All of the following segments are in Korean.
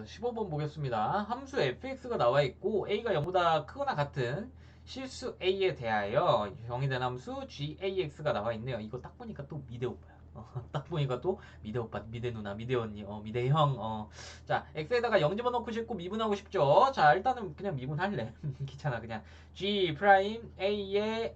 그래서 15번 보겠습니다. 함수 fx가 나와 있고 a가 0보다 크거나 같은 실수 a에 대하여 정의 된 함수 gax가 나와 있네요. 이거 딱 보니까 또 미대 오빠야. 어, 딱 보니까 또 미대 오빠, 미대 누나, 미대 언니, 어, 미대 형. 어. 자, x에다가 0 집어넣고 싶고 미분하고 싶죠. 자, 일단은 그냥 미분할래. 귀찮아. 그냥 g 프라임 a의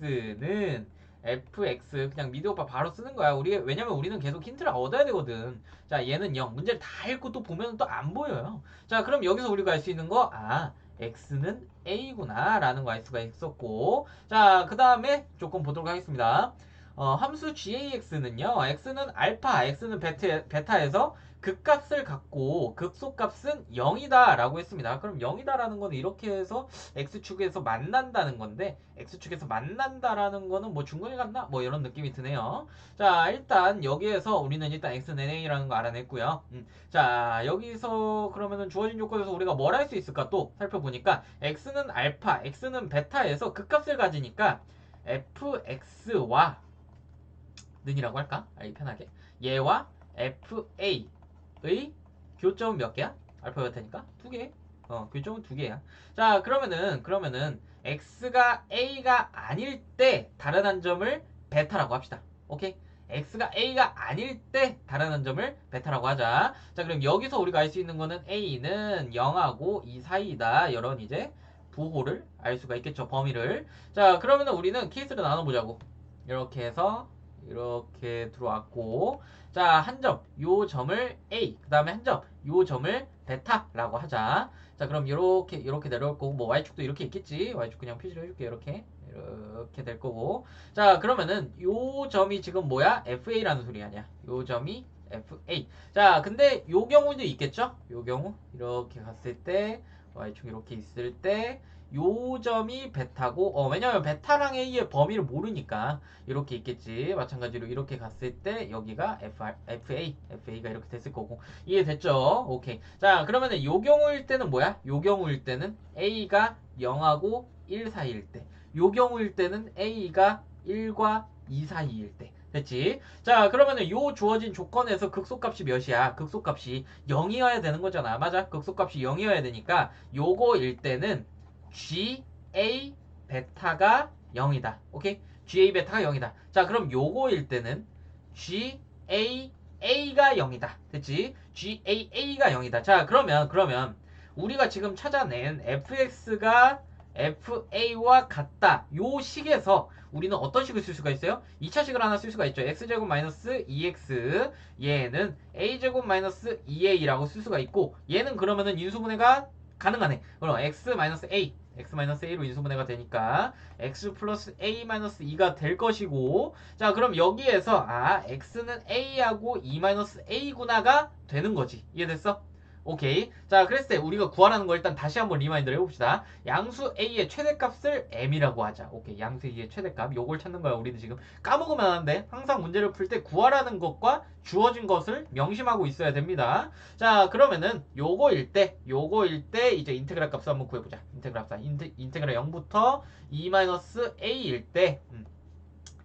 x는 fx 그냥 미드 오빠 바로 쓰는 거야. 우리 왜냐면 우리는 계속 힌트를 얻어야 되거든. 자, 얘는 0. 문제를 다 읽고 또 보면 또 안 보여요. 자, 그럼 여기서 우리가 알 수 있는 거 아, x는 a구나 라는 거 알 수가 있었고 자, 그 다음에 조금 보도록 하겠습니다. 어, 함수 gax는요. x는 알파, x는 베타, 베타에서 극값을 갖고 극소값은 0이다 라고 했습니다. 그럼 0이다 라는 거는 이렇게 해서 x축에서 만난다는 건데 x축에서 만난다 라는 거는 뭐 중간에 갔나? 뭐 이런 느낌이 드네요. 자 일단 여기에서 우리는 일단 x는 a라는 거 알아냈고요. 음, 자 여기서 그러면은 주어진 조건에서 우리가 뭘 할 수 있을까 또 살펴보니까 x는 알파, x는 베타에서 극값을 가지니까 fx와 는이라고 할까? 알기 편하게 얘와 fa 의 교점은 몇 개야? 알파 베타니까 두 개. 어, 교점은 두 개야. 자, 그러면은 그러면은 x가 a가 아닐 때 다른 한 점을 베타라고 합시다. 오케이? x가 a가 아닐 때 다른 한 점을 베타라고 하자. 자, 그럼 여기서 우리가 알 수 있는 거는 a는 0하고 2 사이다. 이런 이제 부호를 알 수가 있겠죠. 범위를. 자, 그러면은 우리는 케이스를 나눠 보자고. 이렇게 해서 이렇게 들어왔고 자, 한 점, 요 점을 A, 그 다음에 한 점, 요 점을 베타라고 하자. 자, 그럼 이렇게 이렇게 내려올 거고, 뭐 y축도 이렇게 있겠지. y축 그냥 표시를 해줄게. 이렇게 이렇게 될 거고. 자, 그러면은 요 점이 지금 뭐야? FA라는 소리 아니야? 요 점이 FA. 자, 근데 요 경우도 있겠죠? 요 경우 이렇게 갔을 때 y축 이렇게 있을 때. 요 점이 베타고 어 왜냐면 베타랑 A의 범위를 모르니까 이렇게 있겠지. 마찬가지로 이렇게 갔을 때 여기가 FR, FA FA가 이렇게 됐을 거고. 이해됐죠? 오케이. 자 그러면은 요 경우일 때는 뭐야? 요 경우일 때는 A가 0하고 1 사이일 때요 경우일 때는 A가 1과 2 사이일 때 됐지? 자, 그러면은 요 주어진 조건에서 극소값이 몇이야? 극소값이 0이어야 되는 거잖아. 맞아? 극소값이 0이어야 되니까 요거일 때는 GA 베타가 0이다. 오케이? GA 베타가 0이다. 자, 그럼 요거일 때는 GA A가 0이다. 됐지? GA A가 0이다. 자, 그러면 그러면 우리가 지금 찾아낸 fx가 fa와 같다. 요 식에서 우리는 어떤 식을 쓸 수가 있어요? 2차 식을 하나 쓸 수가 있죠. x제곱 마이너스 2x 얘는 a제곱 마이너스 2a라고 쓸 수가 있고 얘는 그러면은 인수분해가 가능하네. 그럼 x 마이너스 a x-a로 인수분해가 되니까 x 플러스 a-2가 될 것이고 자 그럼 여기에서 아 x는 a하고 2-a구나가 되는 거지 이해됐어? 오케이. 자 그랬을 때 우리가 구하라는 거 일단 다시 한번 리마인드를 해봅시다. 양수 a의 최대값을 m이라고 하자. 오케이. 양수 a의 최대값. 요걸 찾는 거야 우리는 지금. 까먹으면 안 돼. 항상 문제를 풀 때 구하라는 것과 주어진 것을 명심하고 있어야 됩니다. 자 그러면은 요거일 때 요거일 때 이제 인테그랄 값을 한번 구해보자. 인테그랄 값. 인테, 인테그랄 0부터 2-a일 때. 음.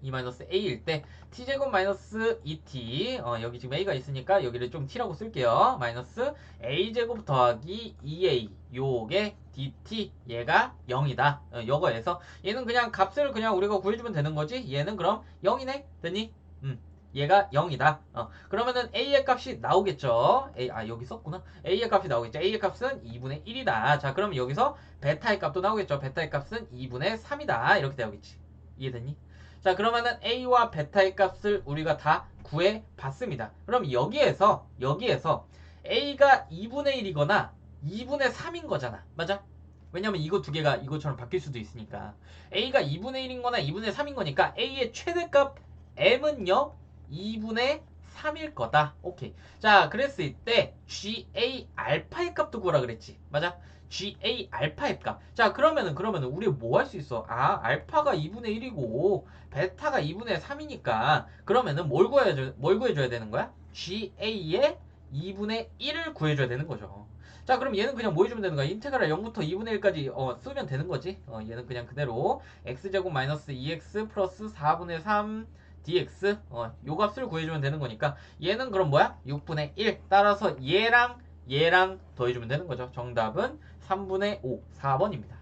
2-a일 때 t제곱 마이너스 2t 어, 여기 지금 a가 있으니까 여기를 좀 t라고 쓸게요. 마이너스 a제곱 더하기 2a 요게 dt 얘가 0이다. 어, 요거에서 얘는 그냥 값을 그냥 우리가 구해주면 되는 거지? 얘는 그럼 0이네? 됐니? 음 얘가 0이다. 어, 그러면은 a의 값이 나오겠죠? A, 아 여기 썼구나. A의 값이 나오겠죠? A의 값은 2분의 1이다. 자 그럼 여기서 베타의 값도 나오겠죠? 베타의 값은 2분의 3이다. 이렇게 나오겠지. 이해됐니? 자 그러면은 a와 베타의 값을 우리가 다 구해 봤습니다. 그럼 여기에서 여기에서 a가 2분의 1이거나 2분의 3인 거잖아. 맞아? 왜냐면 이거 두 개가 이것처럼 바뀔 수도 있으니까 a가 2분의 1인 거나 2분의 3인 거니까 a의 최대값 m은요 2분의 3일 거다. 오케이. 자, 그랬을 때 GA 알파의 값도 구하라 그랬지. 맞아? GA 알파의 값. 자, 그러면은 그러면은 우리 뭐 할 수 있어? 아, 알파가 2분의 1이고 베타가 2분의 3이니까 그러면은 뭘 구해야 뭘 구해 줘야 되는 거야? GA의 2분의 1을 구해 줘야 되는 거죠. 자 그럼 얘는 그냥 뭐 해주면 되는 거야 인테그랄 0부터 2분의 1까지 어, 쓰면 되는 거지 어, 얘는 그냥 그대로 x제곱 마이너스 2x 플러스 4분의 3 dx 어, 요 값을 구해주면 되는 거니까 얘는 그럼 뭐야 6분의 1 따라서 얘랑 얘랑 더해주면 되는 거죠. 정답은 3분의 5, 4번입니다.